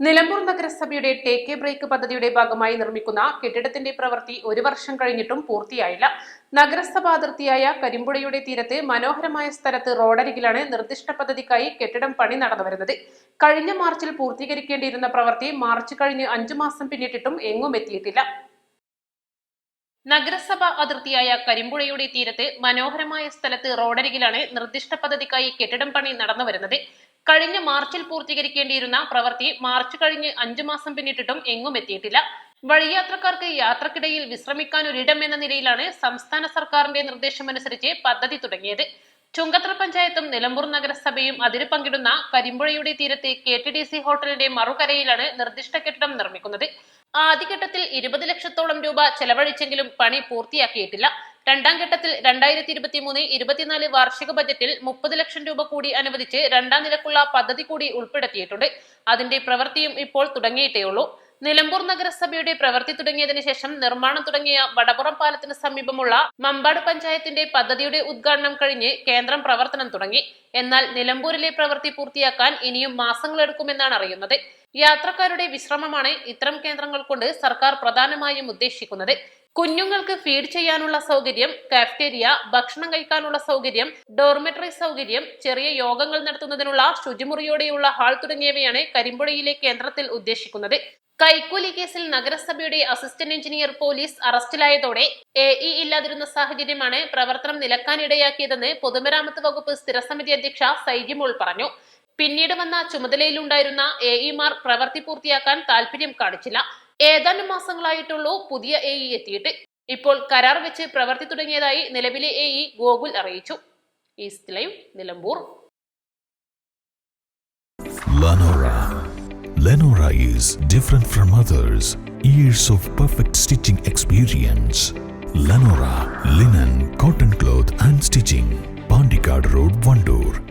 Nilambur നഗരസഭയുടെ take A break പദ്ധതിയുടെ ഭാഗമായി നിർമ്മിക്കുന്ന കെട്ടിടത്തിന്റെ പ്രവൃത്തി ഒരു വർഷം കഴിഞ്ഞിട്ടും പൂർത്തിയായില്ല. നഗരസഭ അതിർത്തിയായ കരിമ്പുഴയുടെ തീരത്ത് മനോഹരമായ സ്ഥലത്ത് റോഡരികിലാണ് നിർദ്ദിഷ്ട പദ്ധതിക്കായി കെട്ടിടം പണി നടന്നു വരുന്നത്. കഴിഞ്ഞ മാർച്ചിൽ പൂർത്തീകരിക്കേണ്ടിയിരുന്ന പ്രവൃത്തി മാർച്ച് കഴിഞ്ഞ് അഞ്ചു മാസം പിന്നിട്ടിട്ടും എങ്ങും എത്തിയിട്ടില്ല. നഗരസഭ അതിർത്തിയായ കരിമ്പുഴയുടെ തീരത്ത് മനോഹരമായ സ്ഥലത്ത് റോഡരികിലാണ് നിർദ്ദിഷ്ട പദ്ധതിക്കായി കെട്ടിടം പണി നടന്നു വരുന്നത്. കഴിഞ്ഞ മാർച്ചിൽ പൂർത്തീകരിക്കേണ്ടിയിരുന്ന പ്രവൃത്തി മാർച്ച് കഴിഞ്ഞ് അഞ്ചു മാസം പിന്നിട്ടിട്ടും എങ്ങും എത്തിയിട്ടില്ല. വഴിയാത്രക്കാർക്ക് യാത്രക്കിടയിൽ വിശ്രമിക്കാൻ ഒരിടം എന്ന നിലയിലാണ് സംസ്ഥാന സർക്കാരിന്റെ നിർദ്ദേശമനുസരിച്ച് പദ്ധതി തുടങ്ങിയത്. ചുങ്കത്ര പഞ്ചായത്തും നിലമ്പൂർ നഗരസഭയും അതിന് പങ്കിടുന്ന കരിമ്പുഴയുടെ തീരത്തെ കെ ടി ഡി സി ഹോട്ടലിന്റെ മറുകരയിലാണ് നിർദ്ദിഷ്ട കെട്ടിടം നിർമ്മിക്കുന്നത്. ആദ്യഘട്ടത്തിൽ ഇരുപത് ലക്ഷത്തോളം രൂപ ചെലവഴിച്ചെങ്കിലും പണി പൂർത്തിയാക്കിയിട്ടില്ല. രണ്ടാം ഘട്ടത്തിൽ രണ്ടായിരത്തി ഇരുപത്തി മൂന്ന് ഇരുപത്തിനാല് വാർഷിക ബജറ്റിൽ മുപ്പത് ലക്ഷം രൂപ കൂടി അനുവദിച്ച് രണ്ടാം നിലക്കുള്ള പദ്ധതി കൂടി ഉൾപ്പെടുത്തിയിട്ടുണ്ട്. അതിന്റെ പ്രവൃത്തിയും ഇപ്പോൾ തുടങ്ങിയിട്ടേയുള്ളൂ നിലമ്പൂർ നഗരസഭയുടെ പ്രവൃത്തി തുടങ്ങിയതിന് ശേഷം നിർമ്മാണം തുടങ്ങിയ വടപുറം പാലത്തിന് സമീപമുള്ള മമ്പാട് പഞ്ചായത്തിന്റെ പദ്ധതിയുടെ ഉദ്ഘാടനം കഴിഞ്ഞ് കേന്ദ്രം പ്രവർത്തനം തുടങ്ങി. എന്നാൽ നിലമ്പൂരിലെ പ്രവൃത്തി പൂർത്തിയാക്കാൻ ഇനിയും മാസങ്ങളെടുക്കുമെന്നാണ് അറിയുന്നത്. യാത്രക്കാരുടെ വിശ്രമമാണ് ഇത്തരം കേന്ദ്രങ്ങൾ കൊണ്ട് സർക്കാർ പ്രധാനമായും ഉദ്ദേശിക്കുന്നത്. കുഞ്ഞുങ്ങൾക്ക് ഫീഡ് ചെയ്യാനുള്ള സൗകര്യം കാഫ്റ്റേരിയ ഭക്ഷണം കഴിക്കാനുള്ള സൗകര്യം ഡോർമെറ്ററി സൗകര്യം ചെറിയ യോഗങ്ങൾ നടത്തുന്നതിനുള്ള ശുചിമുറിയോടെയുള്ള ഹാൾ തുടങ്ങിയവയാണ് കരിമ്പുഴയിലെ കേന്ദ്രത്തിൽ ഉദ്ദേശിക്കുന്നത്. കൈക്കൂലി കേസിൽ നഗരസഭയുടെ അസിസ്റ്റന്റ് എഞ്ചിനീയർ പോലീസ് അറസ്റ്റിലായതോടെ എ ഇ ഇല്ലാതിരുന്ന സാഹചര്യമാണ് പ്രവർത്തനം നിലക്കാനിടയാക്കിയതെന്ന് പൊതുമരാമത്ത് വകുപ്പ് സ്ഥിരസമിതി അധ്യക്ഷ സൈജിമോൾ പറഞ്ഞു. പിന്നീട് വന്ന ചുമതലയിലുണ്ടായിരുന്ന എ ഇമാർ പ്രവൃത്തി പൂർത്തിയാക്കാൻ താൽപര്യം കാണിച്ചില്ല. ഏതാനും മാസങ്ങളായിട്ടുള്ളൂ പുതിയ എ ഇ എത്തിയിട്ട് ഇപ്പോൾ കരാർ വെച്ച് പ്രവർത്തി തുടങ്ങിയതായി നിലവിലെ എ ഇ ഗോകുൽ അറിയിച്ചു east Nilambur. Lenora is different from others. Years of perfect stitching experience. Lenora linen, cotton cloth and stitching. Pandikad Road, Vandoor.